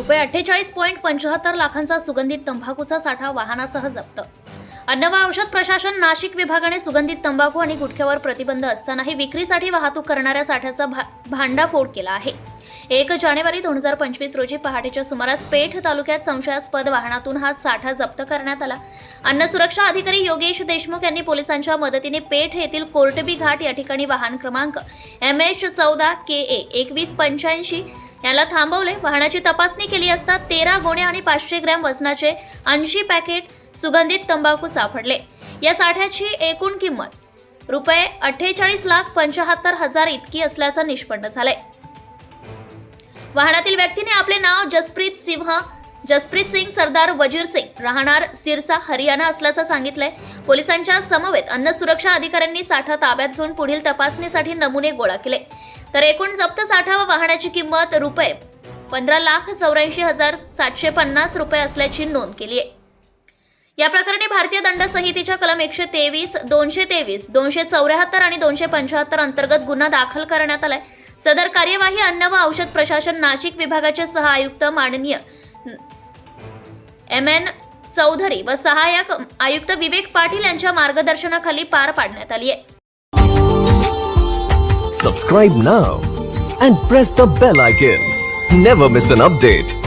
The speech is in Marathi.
रुपये अठ्ठेचाळीस पॉईंट पंचाहत्तर लाखांचा सुगंधित तंबाखूचा साठा वाहनासह जप्त. अन्न व औषध प्रशासन नाशिक विभागाने सुगंधित तंबाखू आणि गुटख्यावर प्रतिबंध असतानाही विक्रीसाठी वाहतूक करणाऱ्या साठ्याचा भा भांडाफोड केला आहे. एक जानेवारी दोन हजार पंचवीस रोजी पहाटेच्या सुमारास पेठ तालुक्यात संशयास्पद वाहनातून हा साठा जप्त करण्यात आला. अन्न सुरक्षा अधिकारी योगेश देशमुख यांनी पोलिसांच्या मदतीने पेठ येथील कोर्टबी घाट या ठिकाणी वाहन क्रमांक एम एच चौदा के ए एकवीस पंच्याऐंशी याला थांबवले. वाहनाची तपासणी केली असता तेरा गोणे आणि पाचशे ग्रॅम वजनाचे ऐंशी पॅकेट सुगंधित तंबाखू सापडले. या साठ्याची एकूण किंमत रुपये अठ्ठेचाळीस लाख पंचाहत्तर हजार इतकी असल्याचं निष्पन्न झालंय. वाहनातील व्यक्तीने आपले नाव जसप्रीत सिंह जसप्रीत सिंग सरदार वजीर सिंग राहणार सिरसा हरियाणा असल्याचं सांगितलंय. पोलिसांच्या समवेत अन्न सुरक्षा अधिकाऱ्यांनी साठा ताब्यात घेऊन पुढील तपासणीसाठी नमुने गोळा केले. तर एकूण जप्त साठा व वाहनाची किंमत रुपये पंधरा लाख चौऱ्याऐंशी हजार सातशे पन्नास रुपये असल्याची नोंद केली आहे. या प्रकरणी भारतीय दंड संहितेच्या कलम एकशे तेवीस दोनशे तेवीस दोनशे चौऱ्याहत्तर आणि दोनशे पंच्याहत्तर अंतर्गत गुन्हा दाखल करण्यात आलाय. सदर कार्यवाही अन्न व औषध प्रशासन नाशिक विभागाचे सह आयुक्त माननीय एम एन चौधरी व सहाय्यक आयुक्त विवेक पाटील यांच्या मार्गदर्शनाखाली पार पाडण्यात आली आहे subscribe now and press the bell icon never miss an update